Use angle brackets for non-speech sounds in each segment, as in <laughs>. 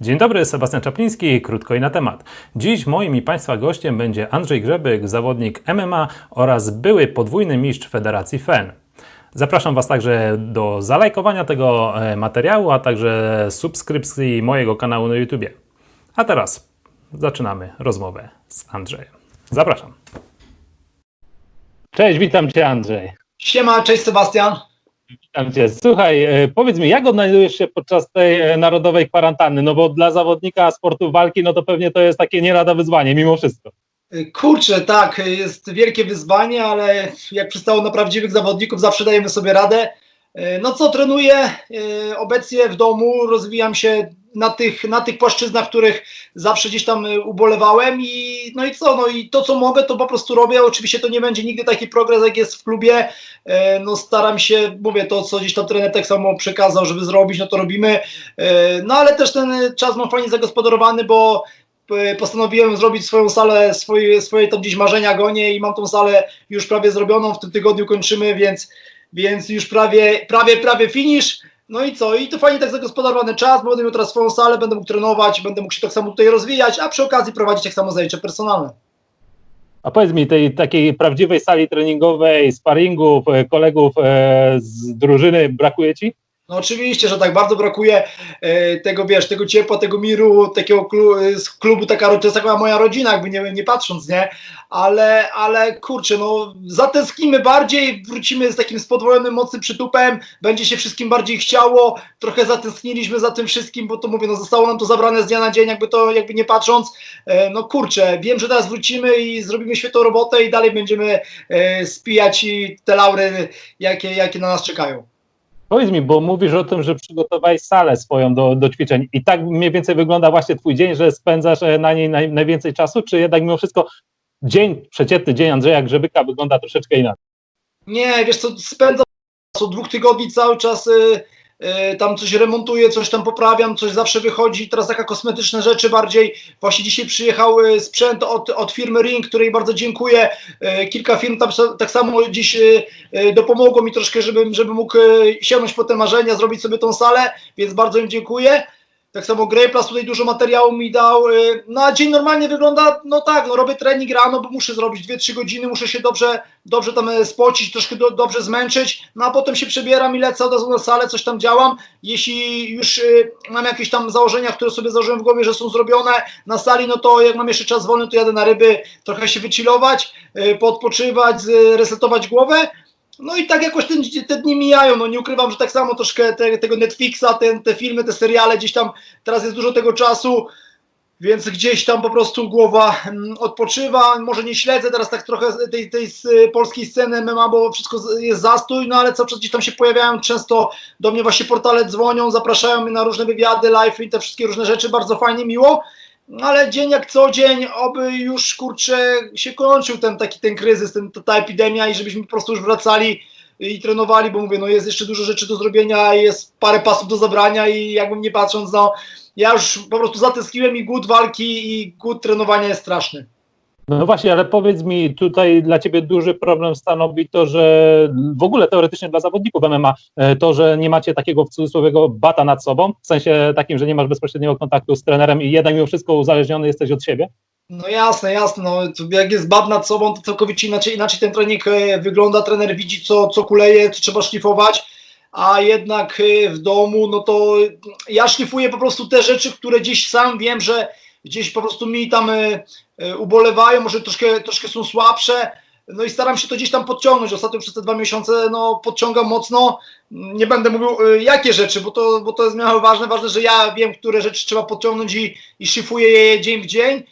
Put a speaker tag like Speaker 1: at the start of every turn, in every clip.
Speaker 1: Dzień dobry, Sebastian Czapliński, krótko i na temat. Dziś moim i Państwa gościem będzie Andrzej Grzebyk, zawodnik MMA oraz były podwójny mistrz Federacji FEN. Zapraszam Was także do zalajkowania tego e, materiału, a także subskrypcji mojego kanału na YouTubie. A teraz zaczynamy rozmowę z Andrzejem. Zapraszam. Cześć, witam Cię Andrzej.
Speaker 2: Siema, cześć Sebastian.
Speaker 1: Witam Cię. Słuchaj, e, powiedz mi, jak odnajdujesz się podczas tej e, narodowej kwarantanny? No bo dla zawodnika sportu walki, no to pewnie to jest takie nie lada wyzwanie, mimo wszystko.
Speaker 2: Kurczę, tak, jest wielkie wyzwanie, ale jak przystało na prawdziwych zawodników, zawsze dajemy sobie radę. No co, trenuję e, obecnie w domu, rozwijam się na tych, na tych płaszczyznach, których zawsze gdzieś tam e, ubolewałem i no i co, no i to co mogę, to po prostu robię. Oczywiście to nie będzie nigdy taki progres, jak jest w klubie. E, No staram się, mówię to, co gdzieś tam trener tak samo przekazał, żeby zrobić, no to robimy. E, No ale też ten czas mam fajnie zagospodarowany, bo postanowiłem zrobić swoją salę, swoje, swoje tam gdzieś marzenia gonię i mam tą salę już prawie zrobioną, w tym tygodniu kończymy, więc, więc już prawie, prawie, prawie finish. No i co? I to fajnie tak zagospodarowany czas, bo będę miał teraz swoją salę, będę mógł trenować, będę mógł się tak samo tutaj rozwijać, a przy okazji prowadzić tak samo zajęcia personalne.
Speaker 1: A powiedz mi, tej takiej prawdziwej sali treningowej, sparingów, e, kolegów e, z drużyny brakuje Ci?
Speaker 2: No oczywiście, że tak bardzo brakuje e, tego, wiesz, tego ciepła, tego miru, takiego klu, e, z klubu, taka, to jest taka moja rodzina, jakby nie, nie patrząc, nie? Ale, ale kurczę, no zatęsknimy bardziej, wrócimy z takim spodwojonym mocnym przytupem, będzie się wszystkim bardziej chciało, trochę zatęskniliśmy za tym wszystkim, bo to mówię, no zostało nam to zabrane z dnia na dzień, jakby to, jakby nie patrząc, e, no kurczę, wiem, że teraz wrócimy i zrobimy świetną robotę i dalej będziemy e, spijać i te laury, jakie, jakie na nas czekają.
Speaker 1: Powiedz mi, bo mówisz o tym, że przygotowałeś salę swoją do, do ćwiczeń i tak mniej więcej wygląda właśnie Twój dzień, że spędzasz e, na niej naj, najwięcej czasu, czy jednak mimo wszystko dzień, przeciętny dzień Andrzeja Grzebyka wygląda troszeczkę inaczej?
Speaker 2: Nie, wiesz co, spędzam od dwóch tygodni cały czas y, tam coś remontuję, coś tam poprawiam, coś zawsze wychodzi, teraz taka kosmetyczne rzeczy bardziej. Właśnie dzisiaj przyjechał y, sprzęt od, od firmy Ring, której bardzo dziękuję. Y, kilka firm tam tak samo dziś y, y, dopomogło mi troszkę, żebym, żebym mógł y, sięgnąć po te marzenia, zrobić sobie tą salę, więc bardzo im dziękuję. Tak samo Greyplus tutaj dużo materiału mi dał. y, No a dzień normalnie wygląda, no tak, no robię trening rano, bo muszę zrobić 2-3 godziny, muszę się dobrze, dobrze tam e, spocić, troszkę do, dobrze zmęczyć, no a potem się przebieram i lecę od razu na salę, coś tam działam. Jeśli już y, mam jakieś tam założenia, które sobie założyłem w głowie, że są zrobione na sali, no to jak mam jeszcze czas wolny, to jadę na ryby, trochę się wychillować, y, poodpoczywać, resetować głowę. No i tak jakoś ten, te dni mijają, no nie ukrywam, że tak samo troszkę te, tego Netflixa, te, te filmy, te seriale, gdzieś tam teraz jest dużo tego czasu, więc gdzieś tam po prostu głowa mm, odpoczywa, może nie śledzę teraz tak trochę tej, tej s- polskiej sceny MMA, bo wszystko jest zastój, no ale czas gdzieś tam się pojawiają, często do mnie właśnie portale dzwonią, zapraszają mnie na różne wywiady, live i te wszystkie różne rzeczy, bardzo fajnie, miło, no ale dzień jak co dzień, oby już kurczę się kończył ten taki ten kryzys, ten, ta epidemia i żebyśmy po prostu już wracali i trenowali, bo mówię, no jest jeszcze dużo rzeczy do zrobienia, jest parę pasów do zabrania i jakbym nie patrząc, no ja już po prostu zatęskniłem i głód walki i głód trenowania jest straszny.
Speaker 1: No właśnie, ale powiedz mi, tutaj dla Ciebie duży problem stanowi to, że w ogóle teoretycznie dla zawodników MMA, e, to, że nie macie takiego w cudzysłowie bata nad sobą, w sensie takim, że nie masz bezpośredniego kontaktu z trenerem i jednak mimo wszystko uzależniony jesteś od siebie?
Speaker 2: No jasne, jasne, no jak jest bad nad sobą, to całkowicie inaczej, inaczej ten trening e, wygląda, trener widzi co, co kuleje, co trzeba szlifować, a jednak e, w domu, no to ja szlifuję po prostu te rzeczy, które gdzieś sam wiem, że gdzieś po prostu mi tam e, e, ubolewają, może troszkę, troszkę są słabsze, no i staram się to gdzieś tam podciągnąć. Ostatnio przez te dwa miesiące no, podciągam mocno. Nie będę mówił e, jakie rzeczy, bo to, bo to jest miało ważne. Ważne, że ja wiem, które rzeczy trzeba podciągnąć i, i szyfuję je dzień w dzień.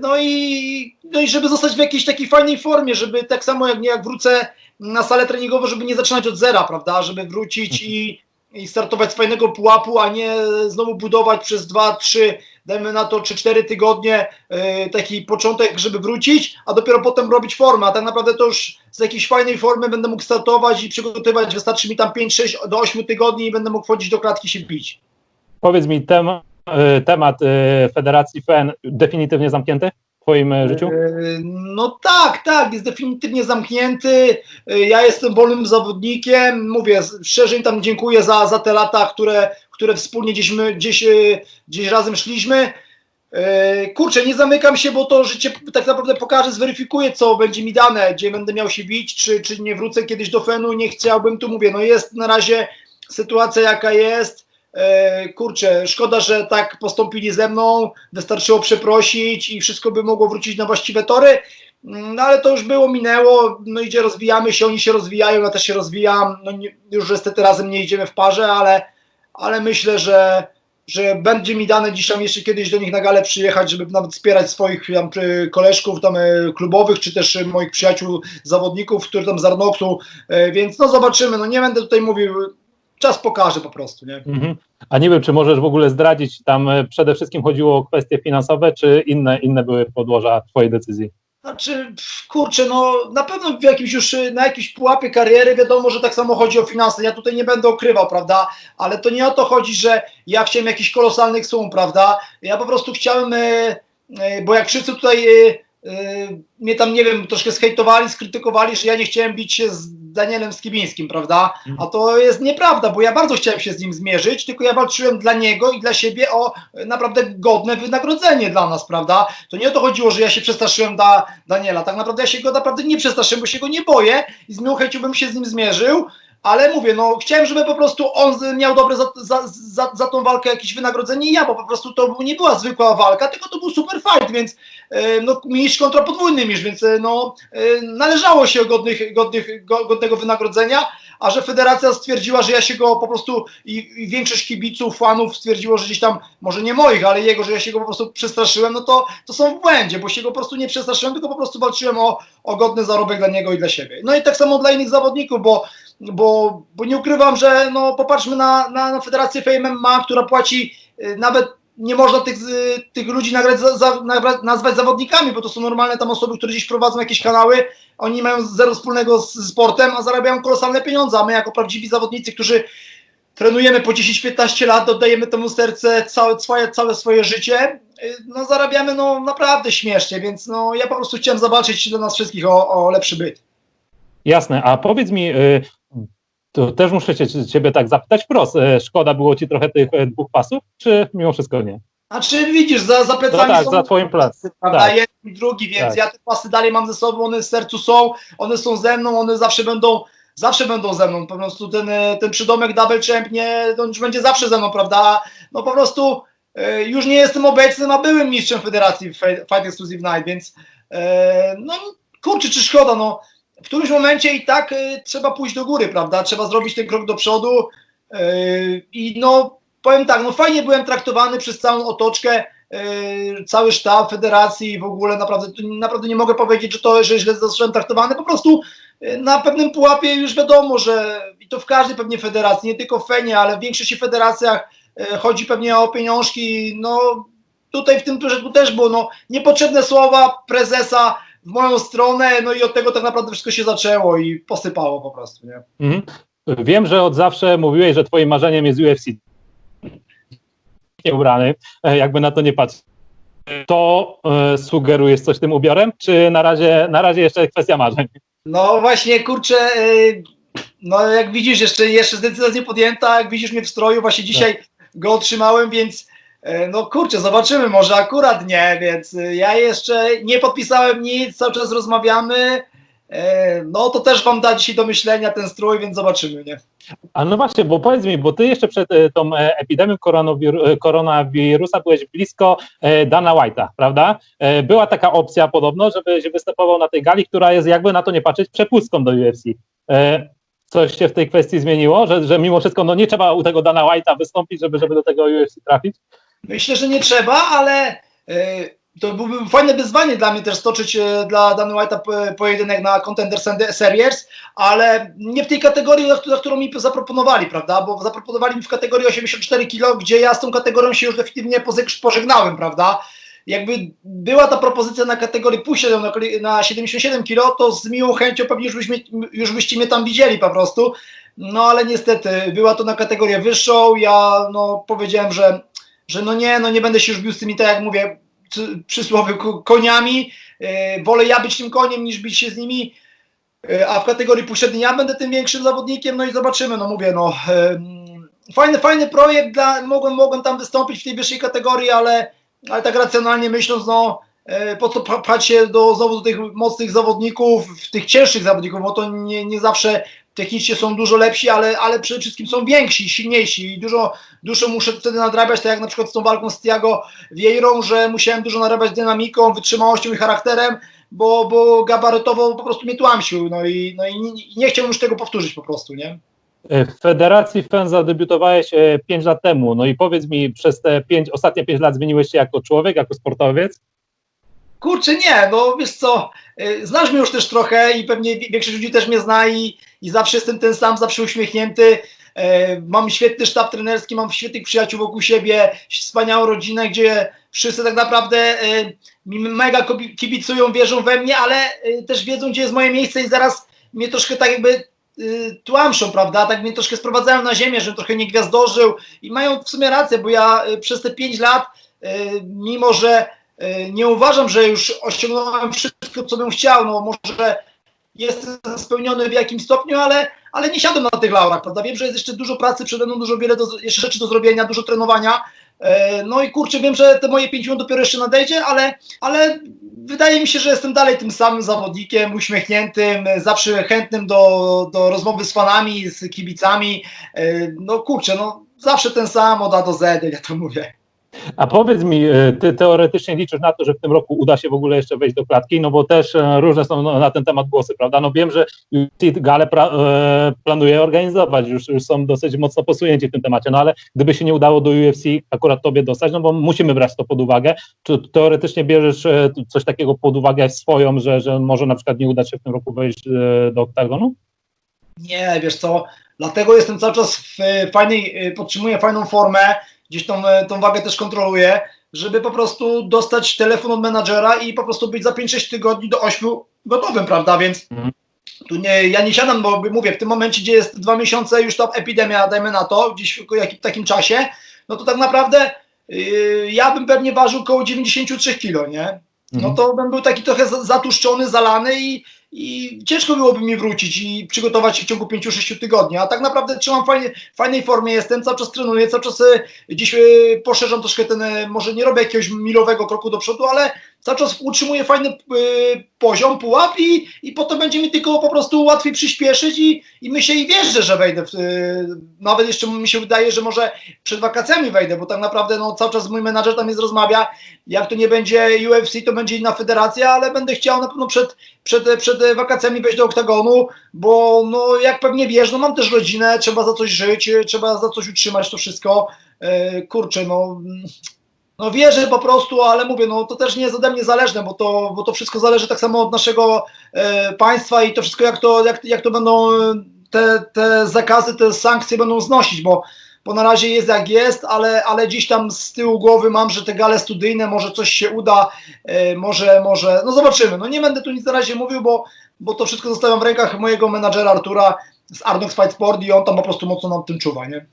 Speaker 2: No i, no i żeby zostać w jakiejś takiej fajnej formie, żeby tak samo jak jak wrócę na salę treningową, żeby nie zaczynać od zera, prawda? Żeby wrócić i, i startować z fajnego pułapu, a nie znowu budować przez dwa, trzy, dajmy na to, czy cztery tygodnie e, taki początek, żeby wrócić, a dopiero potem robić formę. A tak naprawdę to już z jakiejś fajnej formy będę mógł startować i przygotowywać. Wystarczy mi tam 5, 6 do 8 tygodni i będę mógł wchodzić do klatki się bić.
Speaker 1: Powiedz mi, e, temat e, Federacji FEN definitywnie zamknięty? Twoim e, życiu?
Speaker 2: Yy, No tak, tak, jest definitywnie zamknięty. Yy, Ja jestem wolnym zawodnikiem. Mówię, szczerze tam dziękuję za, za te lata, które, które wspólnie gdzieś, my, gdzieś, gdzieś razem szliśmy. Kurczę, nie zamykam się, bo to życie tak naprawdę pokaże, zweryfikuje, co będzie mi dane, gdzie będę miał się bić, czy, czy nie wrócę kiedyś do Fenu. Nie chciałbym, tu mówię, no jest na razie sytuacja jaka jest. E, kurczę, szkoda, że tak postąpili ze mną, wystarczyło przeprosić i wszystko by mogło wrócić na właściwe tory, Mm, no ale to już było, minęło, no idzie, rozwijamy się, oni się rozwijają, ja też się rozwijam, no nie, już niestety razem nie idziemy w parze, ale, ale myślę, że, że będzie mi dane dziś tam jeszcze kiedyś do nich na galę przyjechać, żeby nawet wspierać swoich tam koleżków tam y, klubowych, czy też moich przyjaciół, zawodników, którzy tam z Arnoktu, y, więc no zobaczymy, no nie będę tutaj mówił, czas pokaże po prostu, nie?
Speaker 1: Mhm. A nie wiem, czy możesz w ogóle zdradzić, tam e, przede wszystkim chodziło o kwestie finansowe, czy inne, inne były podłoża twojej decyzji?
Speaker 2: Znaczy, kurczę, no na pewno w jakimś już, y, na jakimś pułapie kariery wiadomo, że tak samo chodzi o finanse, ja tutaj nie będę okrywał, prawda, ale to nie o to chodzi, że ja chciałem jakichś kolosalnych sum, prawda, ja po prostu chciałem, y, bo jak wszyscy tutaj mnie tam, nie wiem, troszkę skejtowali, skrytykowali, że ja nie chciałem bić się z Danielem Skibińskim, prawda, a to jest nieprawda, bo ja bardzo chciałem się z nim zmierzyć, tylko ja walczyłem dla niego i dla siebie o y, naprawdę godne wynagrodzenie dla nas, prawda, to nie o to chodziło, że ja się przestraszyłem da, Daniela. Tak naprawdę ja się go naprawdę nie przestraszyłem, bo się go nie boję i z miłą chęcią bym się z nim zmierzył. Ale mówię, no chciałem, żeby po prostu on miał dobre za, za, za, za tą walkę jakieś wynagrodzenie i ja, bo po prostu to nie była zwykła walka, tylko to był super fight, więc e, no mistrz kontra podwójny mistrz, więc e, no e, należało się godnych, godnych, go- godnego wynagrodzenia, a że federacja stwierdziła, że ja się go po prostu i, i większość kibiców, fanów stwierdziło, że gdzieś tam, może nie moich, ale jego, że ja się go po prostu przestraszyłem, no to, to są w błędzie, bo się go po prostu nie przestraszyłem, tylko po prostu walczyłem o, o godny zarobek dla niego i dla siebie. No i tak samo dla innych zawodników, bo, bo, bo nie ukrywam, że no popatrzmy na, na, na Federację Fame MMA, która płaci y, nawet nie można tych, y, tych ludzi nagrać za, nazwać zawodnikami, bo to są normalne tam osoby, które gdzieś prowadzą jakieś kanały, oni mają zero wspólnego z z sportem, a zarabiają kolosalne pieniądze, a my jako prawdziwi zawodnicy, którzy trenujemy po 10-15 lat, oddajemy temu serce całe swoje, całe swoje życie, y, no zarabiamy no naprawdę śmiesznie, więc no ja po prostu chciałem zobaczyć dla nas wszystkich o, o lepszy byt.
Speaker 1: Jasne, a powiedz mi, y, to też muszę cię, ciebie tak zapytać wprost, y, szkoda było ci trochę tych e, dwóch pasów, czy mimo wszystko nie?
Speaker 2: A czy widzisz, za, za
Speaker 1: No
Speaker 2: plecami
Speaker 1: tak,
Speaker 2: są
Speaker 1: za twoim placem.
Speaker 2: prawda,
Speaker 1: Tak.
Speaker 2: jeden i drugi, więc
Speaker 1: Tak.
Speaker 2: ja te pasy dalej mam ze sobą, one w sercu są, one są ze mną, one zawsze będą, zawsze będą ze mną, po prostu ten, e, ten przydomek double champ nie, on już będzie zawsze ze mną, prawda, no po prostu e, już nie jestem obecnym, a byłem mistrzem federacji Fight Exclusive Night, więc e, no kurczę, czy szkoda, no w którymś momencie i tak e, trzeba pójść do góry, prawda, trzeba zrobić ten krok do przodu. E, i no powiem tak, no fajnie byłem traktowany przez całą otoczkę, Yy, cały sztab federacji i w ogóle naprawdę, naprawdę nie mogę powiedzieć, że to, że źle zostałem traktowany, po prostu yy, na pewnym pułapie już wiadomo, że i to w każdej pewnie federacji, nie tylko w Fenie, ale w większości federacjach yy, chodzi pewnie o pieniążki, no tutaj w tym projektu też było, no niepotrzebne słowa prezesa w moją stronę, no i od tego tak naprawdę wszystko się zaczęło i posypało po prostu, nie?
Speaker 1: Mhm. Wiem, że od zawsze mówiłeś, że twoim marzeniem jest UFC. Nie ubrany, e, jakby na to nie patrzeć. To e, sugerujesz coś tym ubiorem, czy na razie, na razie jeszcze kwestia marzeń?
Speaker 2: No właśnie, kurczę, yy, no jak widzisz, jeszcze, jeszcze decyzja jest nie podjęta, jak widzisz mnie w stroju, właśnie dzisiaj go otrzymałem, więc no kurczę, zobaczymy, może akurat nie, więc yy, ja jeszcze nie podpisałem nic, cały czas rozmawiamy, yy, no to też wam da dzisiaj do myślenia ten strój, więc zobaczymy, nie?
Speaker 1: A no właśnie, bo powiedz mi, bo ty jeszcze przed e, tą e, epidemią koronawir- e, koronawirusa byłeś blisko e, Dana White'a, prawda? E, Była taka opcja podobno, żeby się występował na tej gali, która jest jakby na to nie patrzeć przepustką do UFC. E, Coś się w tej kwestii zmieniło, że, że mimo wszystko no nie trzeba u tego Dana White'a wystąpić, żeby, żeby do tego UFC trafić?
Speaker 2: Myślę, że nie trzeba, ale e, to byłby fajne wyzwanie dla mnie też stoczyć e, dla Dana White'a po- pojedynek na Contender Series, ale nie w tej kategorii, na, któ- na którą mi zaproponowali, prawda? Bo zaproponowali mi w kategorii 84 kg, gdzie ja z tą kategorią się już definitywnie pożegnałem, prawda? Jakby była ta propozycja na kategorii pójścia na 77 kg, to z miłą chęcią pewnie już, byśmy, już byście mnie tam widzieli po prostu. No ale niestety była to na kategorię wyższą. Ja no, powiedziałem, że że no nie, no nie będę się już bił z tymi, tak jak mówię, ko- koniami. E, wolę ja być tym koniem niż bić się z nimi. E, A w kategorii pośredniej ja będę tym większym zawodnikiem, no i zobaczymy, no mówię, no fajny, fajny projekt, dla, mogłem, mogłem tam wystąpić w tej wyższej kategorii, ale, ale tak racjonalnie myśląc, no e, po co pchać się do, znowu do tych mocnych zawodników, tych cięższych zawodników, bo to nie, nie zawsze technicznie są dużo lepsi, ale, ale przede wszystkim są więksi, silniejsi i dużo, dużo muszę wtedy nadrabiać, tak jak na przykład z tą walką z Tiago Vieirą, że musiałem dużo nadrabiać dynamiką, wytrzymałością i charakterem, bo, bo gabarytowo po prostu mnie tłamsił, no i, no i nie, nie chciałbym już tego powtórzyć po prostu, nie?
Speaker 1: E, W Federacji FEN zadebiutowałeś 5 lat temu. No i powiedz mi, przez te pięć, ostatnie 5 lat zmieniłeś się jako człowiek, jako sportowiec?
Speaker 2: Kurczę, nie, no wiesz co, y, znasz mnie już też trochę i pewnie wi- większość ludzi też mnie zna i, i zawsze jestem ten sam, zawsze uśmiechnięty. E, Mam świetny sztab trenerski, mam świetnych przyjaciół wokół siebie, wspaniałą rodzinę, gdzie wszyscy tak naprawdę e, mega kibicują, wierzą we mnie, ale e, też wiedzą, gdzie jest moje miejsce i zaraz mnie troszkę tak jakby tłamszą, prawda? Tak mnie troszkę sprowadzają na ziemię, żebym trochę nie gwiazdorzył i mają w sumie rację, bo ja przez te 5 lat, mimo że nie uważam, że już osiągnąłem wszystko, co bym chciał, no może jestem spełniony w jakimś stopniu, ale, ale nie siadam na tych laurach, prawda? Wiem, że jest jeszcze dużo pracy przede mną, dużo wiele do, jeszcze rzeczy do zrobienia, dużo trenowania. E, No i kurczę, wiem, że te moje 5 minut dopiero jeszcze nadejdzie, ale, ale wydaje mi się, że jestem dalej tym samym zawodnikiem, uśmiechniętym, zawsze chętnym do, do rozmowy z fanami, z kibicami. E, No kurczę, no zawsze ten sam od A do Z, ja to mówię.
Speaker 1: A powiedz mi, e, ty teoretycznie liczysz na to, że w tym roku uda się w ogóle jeszcze wejść do klatki, no bo też e, różne są no, na ten temat głosy, prawda? No wiem, że galę pra, e, planuje organizować, już, już są dosyć mocno posunięci w tym temacie, no ale gdyby się nie udało do UFC akurat tobie dostać, no bo musimy brać to pod uwagę, czy teoretycznie bierzesz coś takiego pod uwagę swoją, że, że może na przykład nie udać się w tym roku wejść do oktagonu?
Speaker 2: Nie, wiesz co, dlatego jestem cały czas w fajnej, podtrzymuję fajną formę, gdzieś tą, e, tą wagę też kontroluję, żeby po prostu dostać telefon od menadżera i po prostu być za 5-6 tygodni do 8 gotowym, prawda, więc
Speaker 1: Mhm.
Speaker 2: tu nie, ja nie siadam, bo mówię, w tym momencie, gdzie jest dwa miesiące już ta epidemia, dajmy na to, gdzieś w jakim, takim czasie, no to tak naprawdę yy, ja bym pewnie ważył około 93 kilo, nie? no
Speaker 1: Mhm.
Speaker 2: to bym był taki trochę za- zatłuszczony, zalany i, i ciężko byłoby mi wrócić i przygotować się w ciągu 5-6 tygodni. A tak naprawdę trzymam fajnie, fajnej formie jestem, cały czas trenuję, cały czas e, gdzieś e, poszerzam troszkę ten, e, może nie robię jakiegoś milowego kroku do przodu, ale cały czas utrzymuję fajny e, poziom, pułap i, i potem będzie mi tylko po prostu łatwiej przyspieszyć i, i myślę i wierzę, że wejdę. W, e, nawet jeszcze mi się wydaje, że może przed wakacjami wejdę, bo tak naprawdę no, cały czas mój menadżer tam jest rozmawia, jak to nie będzie UFC, to będzie inna federacja, ale będę chciał na pewno przed, przed, przed wakacjami wejść do oktagonu, bo no, jak pewnie wiesz, no mam też rodzinę, trzeba za coś żyć, trzeba za coś utrzymać to wszystko. E, kurczę, no, no wierzę po prostu, ale mówię, no to też nie jest ode mnie zależne, bo to, bo to wszystko zależy tak samo od naszego e, państwa i to wszystko jak to, jak, jak to będą e, te, te zakazy, te sankcje będą znosić, bo bo na razie jest jak jest, ale, ale gdzieś tam z tyłu głowy mam, że te gale studyjne, może coś się uda, e, może, może, no zobaczymy. No nie będę tu nic na razie mówił, bo, bo to wszystko zostawiam w rękach mojego menadżera Artura z Arnox Fight Sport i on tam po prostu mocno nad tym czuwa, nie?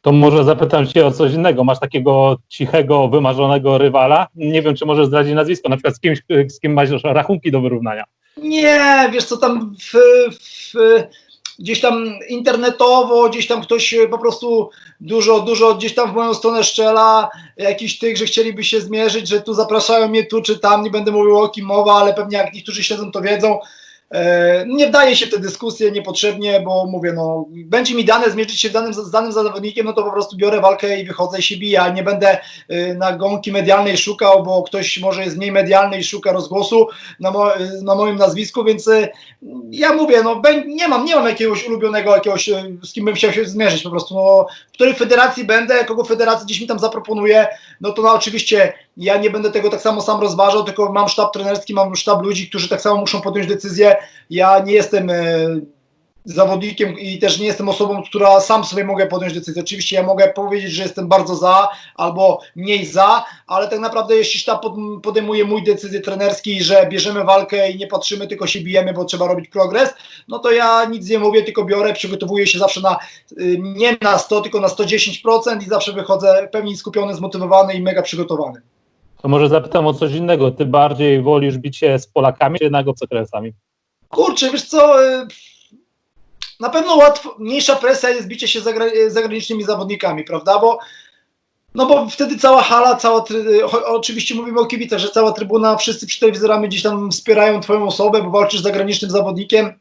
Speaker 1: To może zapytam Cię o coś innego. Masz takiego cichego, wymarzonego rywala? Nie wiem, czy możesz zdradzić nazwisko, na przykład z kimś, z kim masz rachunki do wyrównania.
Speaker 2: Nie, wiesz co tam w, w, gdzieś tam internetowo, gdzieś tam ktoś po prostu dużo, dużo gdzieś tam w moją stronę szczela, jakiś tych, że chcieliby się zmierzyć, że tu zapraszają mnie tu czy tam, nie będę mówił o kim mowa, ale pewnie jak niektórzy śledzą to wiedzą. E, Nie wdaję się w te dyskusje niepotrzebnie, bo mówię, no, będzie mi dane zmierzyć się z danym, z danym zawodnikiem, no to po prostu biorę walkę i wychodzę i się biję, nie będę y, na gąki medialnej szukał, bo ktoś może jest mniej medialny i szuka rozgłosu na, mo, na moim nazwisku, więc y, ja mówię, no nie mam, nie mam jakiegoś ulubionego, jakiegoś, z kim bym chciał się zmierzyć po prostu, no, w której federacji będę, kogo federacja gdzieś mi tam zaproponuje, no to no, oczywiście ja nie będę tego tak samo sam rozważał, tylko mam sztab trenerski, mam sztab ludzi, którzy tak samo muszą podjąć decyzję, ja nie jestem y, zawodnikiem i też nie jestem osobą, która sam sobie mogę podjąć decyzję. Oczywiście ja mogę powiedzieć, że jestem bardzo za albo mniej za, ale tak naprawdę jeśli sztab pod, podejmuje mój decyzję trenerski, że bierzemy walkę i nie patrzymy, tylko się bijemy, bo trzeba robić progres, no to ja nic nie mówię, tylko biorę, przygotowuję się zawsze na y, nie na 100, tylko na 110% i zawsze wychodzę pełni skupiony, zmotywowany i mega przygotowany.
Speaker 1: To może zapytam o coś innego. Ty bardziej wolisz bić się z Polakami czy jednak obcokrajowcami?
Speaker 2: Kurczę, wiesz co, y, na pewno łatwo, mniejsza presja jest bicie się zagra, z zagranicznymi zawodnikami, prawda, bo no bo wtedy cała hala, cała, cho- oczywiście mówimy o kibicach, że cała trybuna, wszyscy przy telewizorami gdzieś tam wspierają twoją osobę, bo walczysz z zagranicznym zawodnikiem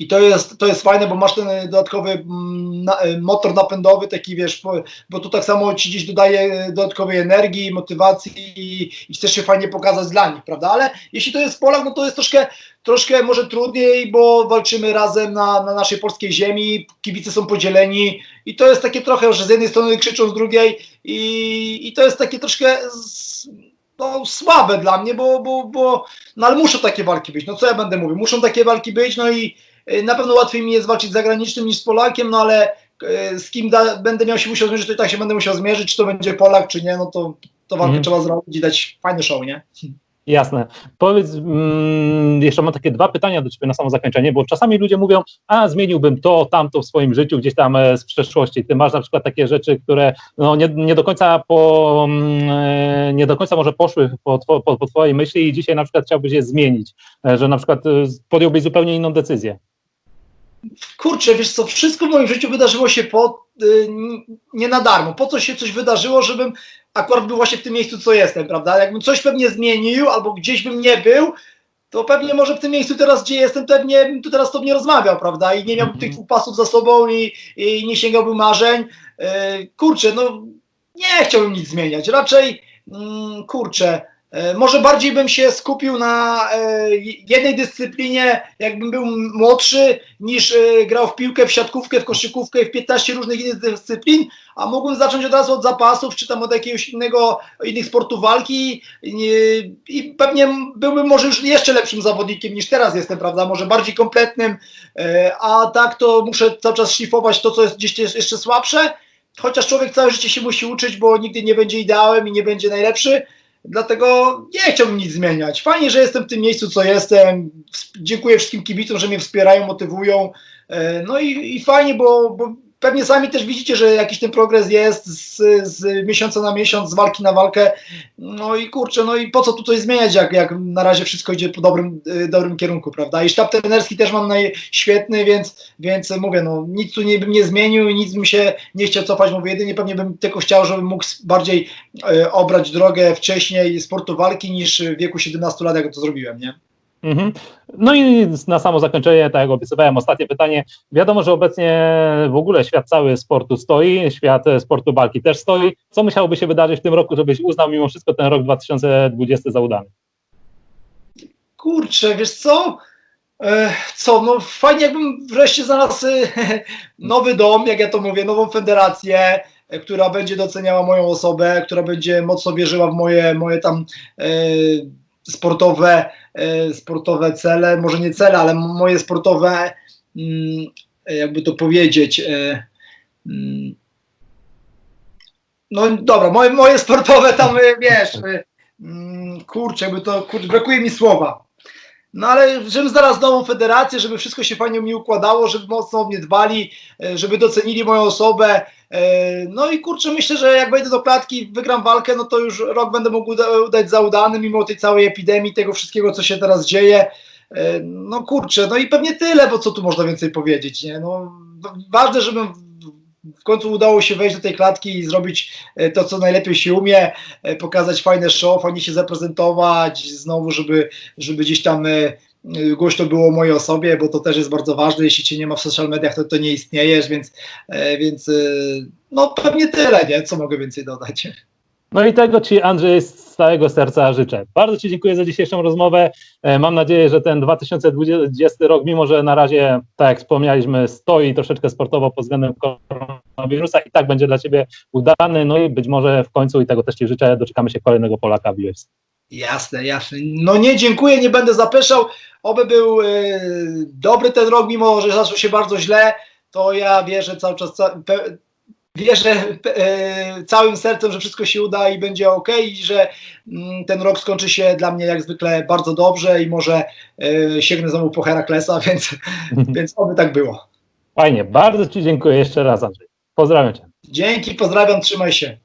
Speaker 2: i to jest, to jest fajne, bo masz ten y, dodatkowy mm, y, motor napędowy, taki wiesz, bo, tu tak samo ci gdzieś dodaje y, dodatkowej energii, motywacji i, i chcesz się fajnie pokazać dla nich, prawda, ale jeśli to jest Polak, no to jest troszkę troszkę może trudniej, bo walczymy razem na, na naszej polskiej ziemi, kibice są podzieleni i to jest takie trochę, że z jednej strony krzyczą, z drugiej i, i to jest takie troszkę z, no, słabe dla mnie, bo, bo, bo no ale muszą takie walki być, no co ja będę mówił, muszą takie walki być, no i na pewno łatwiej mi jest walczyć z zagranicznym niż z Polakiem, no ale y, z kim da, będę miał się musiał zmierzyć, to i tak się będę musiał zmierzyć, czy to będzie Polak, czy nie, no to, to walkę
Speaker 1: Mhm.
Speaker 2: trzeba zrobić i dać fajny show, nie?
Speaker 1: Jasne. Powiedz, mm, jeszcze mam takie dwa pytania do Ciebie na samo zakończenie, bo czasami ludzie mówią, a zmieniłbym to, tamto w swoim życiu gdzieś tam e, z przeszłości. Ty masz na przykład takie rzeczy, które no, nie, nie do końca po, mm, e, nie do końca może poszły po, po, po Twojej myśli i dzisiaj na przykład chciałbyś je zmienić, e, że na przykład e, podjąłbyś zupełnie inną decyzję.
Speaker 2: Kurczę, wiesz co, wszystko w moim życiu wydarzyło się po, y, nie na darmo. Po co się coś wydarzyło, żebym akurat był właśnie w tym miejscu, co jestem, prawda? Jakbym coś pewnie zmienił, albo gdzieś bym nie był, to pewnie może w tym miejscu teraz, gdzie jestem, pewnie bym tu teraz tobą nie rozmawiał, prawda? I nie miałbym
Speaker 1: Mhm.
Speaker 2: tych dwóch pasów za sobą i, i nie sięgałbym marzeń. Y, kurczę, no nie chciałbym nic zmieniać. Raczej, mm, kurczę, może bardziej bym się skupił na e, jednej dyscyplinie, jakbym był młodszy, niż e, grał w piłkę, w siatkówkę, w koszykówkę w 15 różnych innych dyscyplin, a mógłbym zacząć od razu od zapasów, czy tam od jakiegoś innego, innych sportów walki i, pewnie byłbym może już jeszcze lepszym zawodnikiem niż teraz jestem, prawda, może bardziej kompletnym, e, a tak to muszę cały czas szlifować to, co jest gdzieś jeszcze słabsze, chociaż człowiek całe życie się musi uczyć, bo nigdy nie będzie ideałem i nie będzie najlepszy, Dlatego nie chciałbym nic zmieniać. Fajnie, że jestem w tym miejscu, co jestem. Dziękuję wszystkim kibicom, że mnie wspierają, motywują. E, No i, i fajnie, bo, bo pewnie sami też widzicie, że jakiś ten progres jest z, z miesiąca na miesiąc, z walki na walkę. No i kurczę, no i po co tu coś zmieniać, jak, jak na razie wszystko idzie po dobrym, y, dobrym kierunku, prawda? I sztab trenerski też mam świetny, więc, więc mówię, no nic tu nie bym nie zmienił i nic bym się nie chciał cofać. Mówię, jedynie pewnie bym tylko chciał, żebym mógł bardziej e, obrać drogę wcześniej sportu walki niż w wieku 17 lat, jak to zrobiłem, nie?
Speaker 1: Mhm. No i na samo zakończenie, tak jak obiecywałem, ostatnie pytanie. Wiadomo, że obecnie w ogóle świat cały sportu stoi, świat e, sportu walki też stoi. Co musiałoby się wydarzyć w tym roku, żebyś uznał mimo wszystko ten rok 2020 za udany?
Speaker 2: Kurczę, wiesz co? E, co, no fajnie jakbym wreszcie znalazł e, nowy dom, jak ja to mówię, nową federację, która będzie doceniała moją osobę, która będzie mocno wierzyła w moje, moje tam sportowe, e, sportowe cele, może nie cele, ale moje sportowe, mm, jakby to powiedzieć, e, mm, no dobra, moje, moje sportowe tam, e, wiesz, mm, kurczę, jakby to, kurczę, brakuje mi słowa. No ale żebym znalazł nową federację, żeby wszystko się fajnie mi układało, żeby mocno o mnie dbali, e, żeby docenili moją osobę. e, No i kurczę, myślę, że jak wejdę do klatki wygram walkę, no to już rok będę mógł uda- udać za udany, mimo tej całej epidemii, tego wszystkiego, co się teraz dzieje. E, No kurczę, no i pewnie tyle, bo co tu można więcej powiedzieć, nie? No, ważne, żebym w końcu udało się wejść do tej klatki i zrobić e, to, co najlepiej się umie, e, pokazać fajne show, fajnie się zaprezentować, znowu, żeby, żeby gdzieś tam e, głośno było o mojej osobie, bo to też jest bardzo ważne, jeśli cię nie ma w social mediach, to, to nie istniejesz, więc, więc no pewnie tyle, nie? Co mogę więcej dodać?
Speaker 1: No i tego Ci, Andrzej, z całego serca życzę. Bardzo Ci dziękuję za dzisiejszą rozmowę. E, Mam nadzieję, że ten 2020 rok, mimo że na razie, tak jak wspomnieliśmy, stoi troszeczkę sportowo pod względem koronawirusa, i tak będzie dla Ciebie udany. No i być może w końcu, i tego też Ci życzę, doczekamy się kolejnego Polaka w UFC.
Speaker 2: Jasne, jasne. No nie, dziękuję, nie będę zapeszał. Oby był e, dobry ten rok, mimo że zaczął się bardzo źle, to ja wierzę cały czas, ca, pe, wierzę e, całym sercem, że wszystko się uda i będzie ok, i że mm, ten rok skończy się dla mnie jak zwykle bardzo dobrze i może e, sięgnę znowu po Heraklesa, <laughs> więc, więc oby tak było.
Speaker 1: Fajnie, bardzo Ci dziękuję jeszcze raz, Andrzej. Pozdrawiam Cię.
Speaker 2: Dzięki, pozdrawiam, trzymaj się.